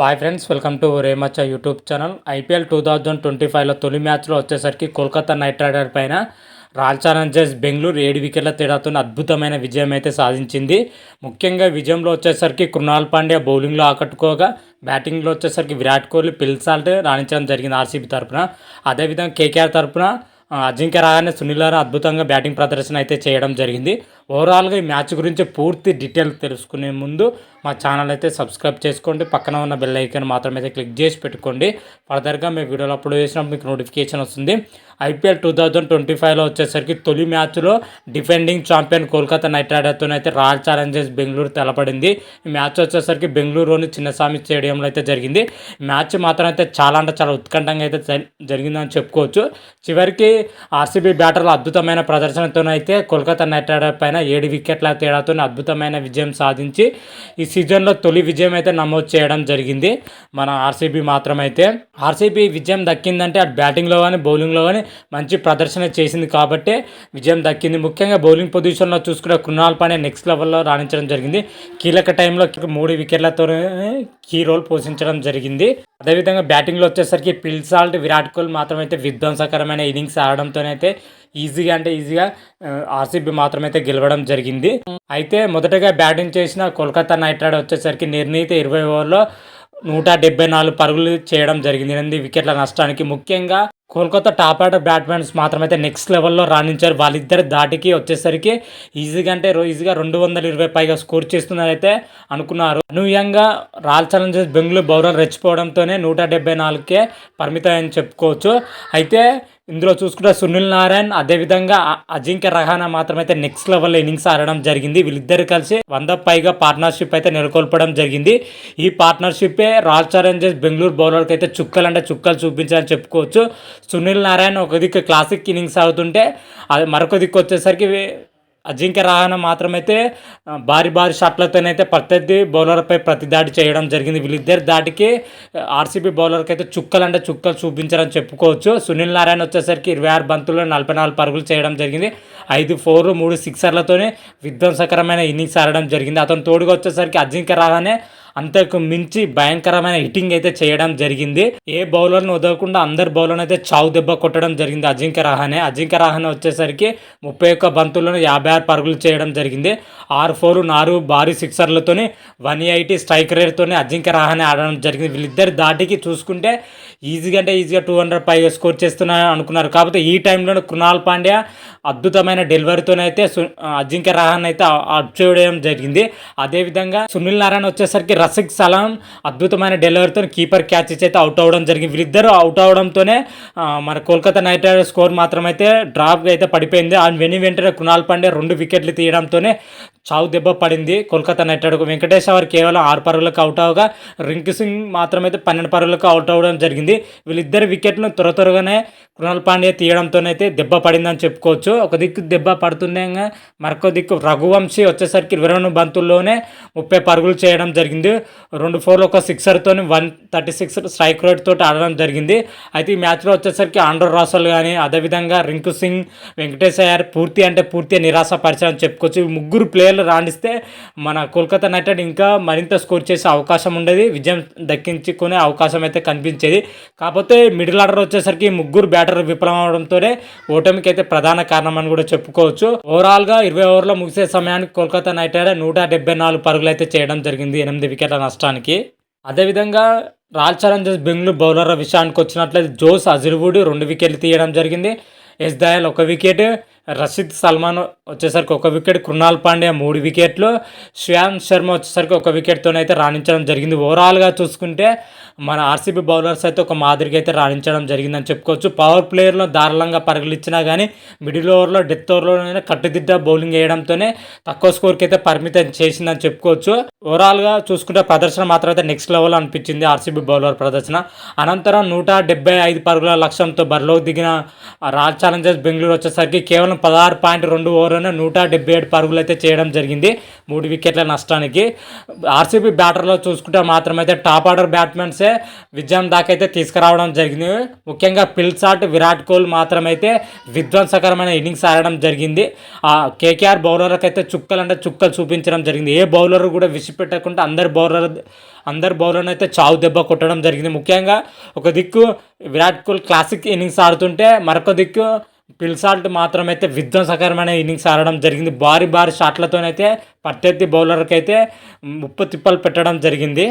Hi friends welcome to రేమచ్చ YouTube channel IPL two thousand twenty ఫైవ్లో తొలి మ్యాచ్లో వచ్చేసరికి కోల్కతా నైట్ రైడర్ పైన రాయల్ ఛాలెంజర్స్ బెంగళూరు ఏడు వికెట్ల తేడాతో అద్భుతమైన విజయం అయితే సాధించింది. ముఖ్యంగా విజయంలో వచ్చేసరికి కృణాల్ పాండ్యా బౌలింగ్లో ఆకట్టుకోగా బ్యాటింగ్లో వచ్చేసరికి విరాట్ కోహ్లీ పిల్సాల్ట్ రాణించడం జరిగింది ఆర్సీబీ తరఫున అదేవిధంగా కేకేఆర్ తరఫున అజింక్య రాగానే సునీల్ అద్భుతంగా బ్యాటింగ్ ప్రదర్శన అయితే చేయడం జరిగింది. ఓవరాల్గా ఈ మ్యాచ్ గురించి పూర్తి డీటెయిల్ తెలుసుకునే ముందు మా ఛానల్ అయితే సబ్స్క్రైబ్ చేసుకోండి. పక్కన ఉన్న బెల్ ఐకాన్ మాత్రం అయితే క్లిక్ చేసి పెట్టుకోండి. ఫర్దర్గా మీ వీడియోలు అప్లోడ్ చేసినప్పుడు మీకు నోటిఫికేషన్ వస్తుంది. ఐపీఎల్ టూ థౌజండ్ ట్వంటీ ఫైవ్లో వచ్చేసరికి తొలి మ్యాచ్లో డిఫెండింగ్ ఛాంపియన్ కోల్కతా నైట్ రైడర్తో అయితే రాయల్ ఛాలెంజర్స్ బెంగళూరు తెలపడింది ఈ మ్యాచ్ వచ్చేసరికి బెంగళూరులోని చిన్నస్వామి స్టేడియంలో అయితే జరిగింది. మ్యాచ్ మాత్రం అయితే చాలా అంటే చాలా ఉత్కంఠంగా అయితే జరిగిందని చెప్పుకోవచ్చు. చివరికి ఆర్సీబీ బ్యాటర్లు అద్భుతమైన ప్రదర్శనతోనైతే కోల్కతా నైట్ రైడర్ పైన ఏడు వికెట్ల తేడాతో అద్భుతమైన విజయం సాధించి ఈ సీజన్లో తొలి విజయం అయితే నమోదు చేయడం జరిగింది. మన ఆర్సీబీ మాత్రమైతే ఆర్సీబీ విజయం దక్కిందంటే అటు బ్యాటింగ్లో కానీ బౌలింగ్లో కానీ మంచి ప్రదర్శన చేసింది కాబట్టి విజయం దక్కింది. ముఖ్యంగా బౌలింగ్ పొజిషన్లో చూసుకునే కృణాల్ పాండే నెక్స్ట్ లెవెల్లో రాణించడం జరిగింది. కీలక టైంలో మూడు వికెట్లతోనే కీ రోల్ పోషించడం జరిగింది. అదేవిధంగా బ్యాటింగ్లో వచ్చేసరికి పిల్సాల్ట్ విరాట్ కోహ్లీ మాత్రమైతే విధ్వంసకరమైన ఇన్నింగ్స్ ఆడడంతోనైతే ఈజీగా అంటే ఈజీగా ఆర్సీబీ మాత్రమైతే గెలవడం జరిగింది. అయితే మొదటగా బ్యాటింగ్ చేసిన కోల్కతా నైట్ రైడర్ వచ్చేసరికి నిర్ణీత ఇరవై ఓవర్లో నూట డెబ్బై నాలుగు పరుగులు చేయడం జరిగింది. ఎనిమిది వికెట్ల నష్టానికి ముఖ్యంగా కోల్కతా టాప్ ఆర్డర్ బ్యాట్స్మెన్స్ మాత్రమైతే నెక్స్ట్ లెవెల్లో రాణించారు. వాళ్ళిద్దరి దాటికి వచ్చేసరికి ఈజీగా అంటే ఈజీగా రెండు వందల ఇరవై పైగా స్కోర్ చేస్తున్నారైతే అనుకున్నారు. అనూహ్యంగా రాయల్ ఛాలెంజర్స్ బెంగళూరు బౌలర్ రెచ్చిపోవడంతోనే నూట డెబ్బై నాలుగుకే పరిమితం అని చెప్పుకోవచ్చు. అయితే ఇందులో చూసుకుంటే సునీల్ నారాయణ్ అదేవిధంగా అజింక్య రహానా మాత్రమైతే నెక్స్ట్ లెవెల్ ఇన్నింగ్స్ ఆడడం జరిగింది. వీళ్ళిద్దరు కలిసి వంద పైగా పార్ట్నర్షిప్ అయితే నెలకొల్పడం జరిగింది. ఈ పార్ట్నర్షిప్పే రాయల్ ఛాలెంజర్స్ బెంగళూరు బౌలర్కి అయితే చుక్కలు అంటే చుక్కలు చూపించాలని చెప్పుకోవచ్చు. సునీల్ నారాయణ్ ఒక దిక్కు క్లాసిక్ ఇన్నింగ్స్ ఆడుతుంటే అది మరొక దిక్కు వచ్చేసరికి అజింక్య రహానా మాత్రమైతే భారీ భారీ షాట్లతోనైతే ప్రత్యర్థి బౌలర్పై ప్రతిదాడి చేయడం జరిగింది. వీళ్ళిద్దరి దాటికి ఆర్సీబీ బౌలర్కి అయితే చుక్కలు అంటే చుక్కలు చూపించారని చెప్పుకోవచ్చు. సునీల్ నారాయణ వచ్చేసరికి ఇరవై ఆరు బంతుల్లో నలభై నాలుగు పరుగులు చేయడం జరిగింది. ఐదు ఫోర్ మూడు సిక్సర్లతోనే విధ్వంసకరమైన ఇన్నింగ్స్ ఆడడం జరిగింది. అతను తోడుగా వచ్చేసరికి అజింక్య రహానే అంతకు మించి భయంకరమైన హిట్టింగ్ అయితే చేయడం జరిగింది. ఏ బౌలర్ను వదలకుండా అందరు బౌలర్ని అయితే చావు దెబ్బ కొట్టడం జరిగింది అజింక్య రహానే. అజింక్య రహానే వచ్చేసరికి ముప్పై ఒక్క బంతుల్లోనే యాభై ఆరు పరుగులు చేయడం జరిగింది. ఆరు ఫోర్ నాలుగు భారీ సిక్సర్లతోని వన్ ఎయిటీ స్ట్రైక్ రేట్తోనే అజింక్య రహానే ఆడడం జరిగింది. వీళ్ళిద్దరి దాటికి చూసుకుంటే ఈజీగా అంటే ఈజీగా టూ హండ్రెడ్ పైగా స్కోర్ చేస్తున్నారు అనుకున్నారు. కాకపోతే ఈ టైంలోనే కృణాల్ పాండ్యా అద్భుతమైన డెలివరీతోనైతే సు- అజింక్య రహాన్ అయితే అప్ చేయడం జరిగింది. అదేవిధంగా సునీల్ నారాయణ వచ్చేసరికి రసిక్ సలాం అద్భుతమైన డెలివరీతో కీపర్ క్యాచ్ ఇచ్చి అయితే అవుట్ అవ్వడం జరిగింది. వీళ్ళిద్దరూ అవుట్ అవడంతోనే మన కోల్కతా నైట్ రైడర్స్ స్కోర్ మాత్రమైతే డ్రాప్ అయితే పడిపోయింది. ఆ వెని వెంటనే కుణాల్ పాండే రెండు వికెట్లు తీయడంతోనే చావు దెబ్బ పడింది కోల్కతా నైట్ రైడర్కు. వెంకటేష్ అవర్ కేవలం ఆరు పరుగులకు అవుట్ అవగా రింకు సింగ్ మాత్రమైతే పన్నెండు పరుగులకు అవుట్ అవ్వడం జరిగింది. వీళ్ళిద్దరు వికెట్లను త్వర త్వరగానే కృణాల్ పాండే తీయడంతోనైతే దెబ్బ పడిందని చెప్పుకోవచ్చు. ఒక దిక్కు దెబ్బ పడుతుండగా మరొక దిక్కు రఘువంశీ వచ్చేసరికి ఇరవై రెండు బంతుల్లోనే ముప్పై పరుగులు చేయడం జరిగింది. రెండు ఫోర్లు ఒక సిక్సర్తో one thirty six strike rate తోటి ఆడడం జరిగింది. అయితే ఈ మ్యాచ్లో వచ్చేసరికి ఆండ్రో రాసల్ కానీ అదేవిధంగా రింకు సింగ్ వెంకటేశ్వర పూర్తి అంటే పూర్తిగా నిరాశపరిచారని చెప్పుకోవచ్చు. ముగ్గురు ప్లేయర్లు రాణిస్తే మన కోల్కతా నైట్ రైడర్ ఇంకా మరింత స్కోర్ చేసే అవకాశం ఉండేది. విజయం దక్కించుకునే అవకాశం అయితే కనిపించేది. కాకపోతే మిడిల్ ఆర్డర్ వచ్చేసరికి ముగ్గురు బ్యాటర్ విఫలం అవడంతోనే ఓటమికి అయితే ప్రధాన కారణం అని కూడా చెప్పుకోవచ్చు. ఓవరాల్గా ఇరవై ఓవర్లో ముగిసే సమయానికి కోల్కతా నైట్ రైడర్ నూట డెబ్బై నాలుగు పరుగులు అయితే చేయడం జరిగింది ఎనిమిది వికెట్ల నష్టానికి. అదేవిధంగా రాయల్ ఛాలెంజర్స్ బెంగళూరు బౌలర్ల విషయానికి వచ్చినట్లయితే జోస్ అజిర్వుడ్ రెండు వికెట్లు తీయడం జరిగింది. ఎస్ దయాల్ ఒక వికెట్. రషీద్ సల్మాన్ వచ్చేసరికి ఒక వికెట్ కృణాల్ పాండ్యా మూడు వికెట్లు శ్రేయాన్ శర్మ వచ్చేసరికి ఒక వికెట్తోనైతే రాణించడం జరిగింది. ఓవరాల్గా చూసుకుంటే మన ఆర్సీబీ బౌలర్స్ అయితే ఒక మాదిరిగా అయితే రాణించడం జరిగిందని చెప్పుకోవచ్చు. పవర్ ప్లేయర్లో దారుణంగా పరుగులు కానీ మిడిల్ ఓవర్లో డెత్ ఓవర్లోనైనా కట్టుదిద్ద బౌలింగ్ వేయడంతోనే తక్కువ స్కోర్కి అయితే పరిమితం చేసిందని చెప్పుకోవచ్చు. ఓవరాల్గా చూసుకుంటే ప్రదర్శన మాత్రం అయితే నెక్స్ట్ లెవెల్ అనిపించింది. ఆర్సీబీ బౌలర్ ప్రదర్శన. అనంతరం నూట డెబ్బై ఐదు పరుగుల లక్ష్యంతో బరిలోకి దిగిన రాయల్ ఛాలెంజర్స్ బెంగళూరు వచ్చేసరికి కేవలం పదహారు పాయింట్ రెండు ఓవర్లోనే నూట డెబ్బై ఏడు పరుగులు అయితే చేయడం జరిగింది. మూడు వికెట్ల నష్టానికి. ఆర్సీబీ బ్యాటర్లో చూసుకుంటే మాత్రమైతే టాప్ ఆర్డర్ బ్యాట్స్మెన్సే విజయం దాకైతే తీసుకురావడం జరిగింది. ముఖ్యంగా పిల్సాట్ విరాట్ కోహ్లీ మాత్రమైతే విధ్వంసకరమైన ఇన్నింగ్స్ ఆడడం జరిగింది. ఆ కేకేఆర్ బౌలర్లకు అయితే చుక్కలు అంటే చుక్కలు చూపించడం జరిగింది. ఏ బౌలర్ కూడా విషయం విడిచిపెట్టకుండా అందరు బౌలర్ అందరు బౌలర్ని అయితే చావు దెబ్బ కొట్టడం జరిగింది. ముఖ్యంగా ఒక దిక్కు విరాట్ కోహ్లీ క్లాసిక్ ఇన్నింగ్స్ ఆడుతుంటే మరొక దిక్కు పిల్సాల్ట్ మాత్రమైతే విధ్వంసకరమైన ఇన్నింగ్స్ ఆడడం జరిగింది. భారీ భారీ షాట్లతోనైతే ప్రత్యర్థి బౌలర్కి అయితే ముప్పు తిప్పలు పెట్టడం జరిగింది.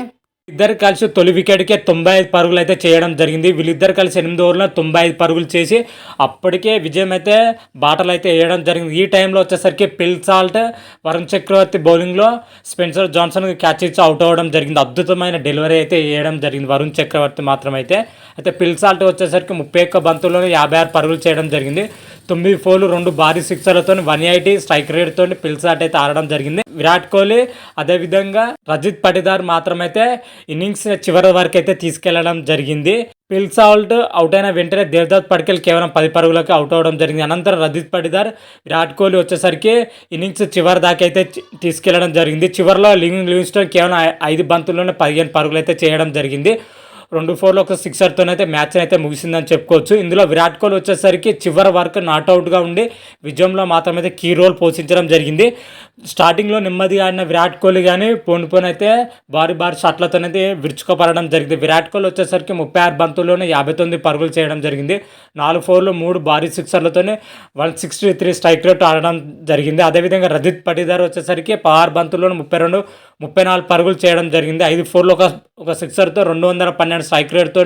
ఇద్దరు కలిసి తొలి వికెట్కే తొంభై ఐదు పరుగులు అయితే చేయడం జరిగింది. వీళ్ళిద్దరు కలిసి ఎనిమిది ఓవర్లో తొంభై ఐదు పరుగులు చేసి అప్పటికే విజయం అయితే బాటలు అయితే వేయడం జరిగింది. ఈ టైంలో వచ్చేసరికి పిల్ సాల్ట్ వరుణ్ చక్రవర్తి బౌలింగ్లో స్పెన్సర్ జాన్సన్ క్యాచ్ ఇచ్చి అవుట్ అవ్వడం జరిగింది. అద్భుతమైన డెలివరీ అయితే వేయడం జరిగింది. వరుణ్ చక్రవర్తి మాత్రమైతే. అయితే పిల్ సాల్ట్ వచ్చేసరికి ముప్పై ఒక్క బంతుల్లోనే యాభై ఆరు పరుగులు చేయడం జరిగింది. తొమ్మిది ఫోర్లు రెండు భారీ సిక్సర్లతో వన్ ఎయిటీ స్ట్రైక్ రేట్తో పిల్సాట్ అయితే ఆడడం జరిగింది. విరాట్ కోహ్లీ అదేవిధంగా రజిత్ పటిదార్ మాత్రమైతే ఇన్నింగ్స్ చివరి వరకు అయితే తీసుకెళ్ళడం జరిగింది. పిల్సాల్ట్ అవుట్ అయిన వెంటనే దేవదత్ పడికెల్ కేవలం పది పరుగులకు అవుట్ అవడం జరిగింది. అనంతరం రజిత్ పటిదార్ విరాట్ కోహ్లీ వచ్చేసరికి ఇన్నింగ్స్ చివరి దాకా అయితే తీసుకెళ్ళడం జరిగింది. చివరిలో లివింగ్ లివింగ్స్టోన్ కేవలం ఐదు బంతుల్లోనే పదిహేను పరుగులు అయితే చేయడం జరిగింది. రెండు ఫోర్లో ఒక సిక్సర్తోనైతే మ్యాచ్ అయితే ముగిసిందని చెప్పుకోవచ్చు. ఇందులో విరాట్ కోహ్లీ వచ్చేసరికి చివరి వరకు నాట్అవుట్గా ఉండి విజయంలో మాత్రమైతే కీ రోల్ పోషించడం జరిగింది. స్టార్టింగ్లో నెమ్మదిగా ఆడిన విరాట్ కోహ్లీ కానీ పోను అయితే భారీ భారీ షాట్లతోనైతే విరుచుకుపడడం జరిగింది. విరాట్ కోహ్లీ వచ్చేసరికి ముప్పై ఆరు బంతుల్లోనే యాభై తొమ్మిది పరుగులు చేయడం జరిగింది. నాలుగు ఫోర్లు మూడు భారీ సిక్సర్లతోనే one sixty three strike rate ఆడడం జరిగింది. అదేవిధంగా రజిత్ పటిదార్ వచ్చేసరికి పదహారు బంతుల్లోనే ముప్పై రెండు ముప్పై నాలుగు పరుగులు చేయడం జరిగింది. ఐదు ఫోర్లు ఒక ఒక సిక్సర్తో రెండు వందల పన్నెండు స్ట్రైక్ రేట్తో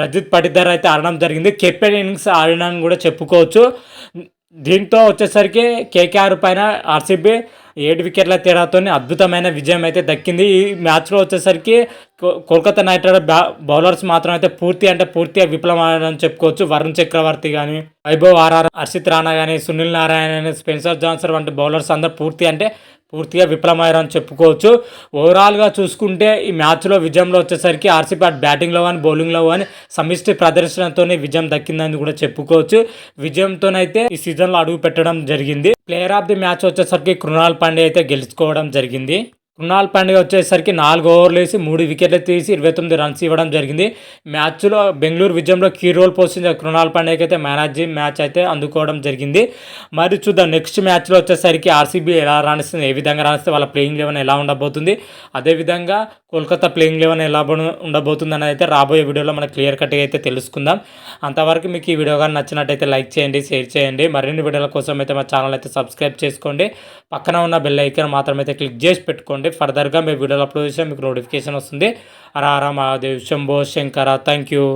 రజిత్ పటిదర్ అయితే ఆడడం జరిగింది. కెప్టెన్ ఇన్నింగ్స్ ఆడినని కూడా చెప్పుకోవచ్చు. దీంతో వచ్చేసరికి కేకేఆర్ పైన ఆర్సీబీ ఏడు వికెట్ల తేడాతో అద్భుతమైన విజయం అయితే దక్కింది. ఈ మ్యాచ్లో వచ్చేసరికి కోల్కతా నైట్ రైడర్ బ్యా బౌలర్స్ మాత్రం అయితే పూర్తి అంటే పూర్తిగా విఫలమని చెప్పుకోవచ్చు. వరుణ్ చక్రవర్తి కానీ వైభవ్ ఆర్ఆర్ హర్షిత్ రాణా కానీ సునీల్ నారాయణ స్పెన్సర్ జాన్సర్ వంటి బౌలర్స్ అందరూ పూర్తి అంటే పూర్తిగా విఫలమయ్యారని చెప్పుకోవచ్చు. ఓవరాల్గా చూసుకుంటే ఈ మ్యాచ్లో విజయంలో వచ్చేసరికి ఆర్సీపీ అటు బ్యాటింగ్లో కానీ బౌలింగ్లో కానీ సమిష్టి ప్రదర్శనతోనే విజయం దక్కిందని కూడా చెప్పుకోవచ్చు. విజయంతోనైతే ఈ సీజన్లో అడుగు పెట్టడం జరిగింది. ప్లేయర్ ఆఫ్ ది మ్యాచ్ వచ్చేసరికి కృణాల్ పాండే అయితే గెలుచుకోవడం జరిగింది. కృణాల్ పాండే వచ్చేసరికి నాలుగు ఓవర్లు వేసి మూడు వికెట్లు తీసి ఇరవై తొమ్మిది రన్స్ ఇవ్వడం జరిగింది. మ్యాచ్లో బెంగళూరు విజయంలో కీ రోల్ పోషించిన కృణాల్ పాండేకి అయితే మ్యానేజ్ మ్యాచ్ అయితే అందుకోవడం జరిగింది. మరి చూద్దాం నెక్స్ట్ మ్యాచ్లో వచ్చేసరికి ఆర్సీబీ ఎలా రాణిస్తుంది ఏ విధంగా రాణిస్తే వాళ్ళ ప్లేయింగ్ లెవెన్ ఎలా ఉండబోతుంది? అదేవిధంగా కోల్కతా ప్లేయింగ్ లెవెన్ ఎలా ఉండబోతుంది అనేది అయితే రాబోయే వీడియోలో మనకు క్లియర్ కట్గా అయితే తెలుసుకుందాం. అంతవరకు మీకు ఈ వీడియో కానీ నచ్చినట్టయితే లైక్ చేయండి షేర్ చేయండి. మరిన్ని వీడియోల కోసం అయితే మా ఛానల్ అయితే సబ్స్క్రైబ్ చేసుకోండి. పక్కన ఉన్న బెల్ ఐకాన్ మాత్రం అయితే క్లిక్ చేసి పెట్టుకోండి. ఫర్దర్గా మీ వీడియోలు అప్లోడ్ చేస్తే మీకు నోటిఫికేషన్ వస్తుంది. Hara Hara Mahadev Shambho Shankara thank you.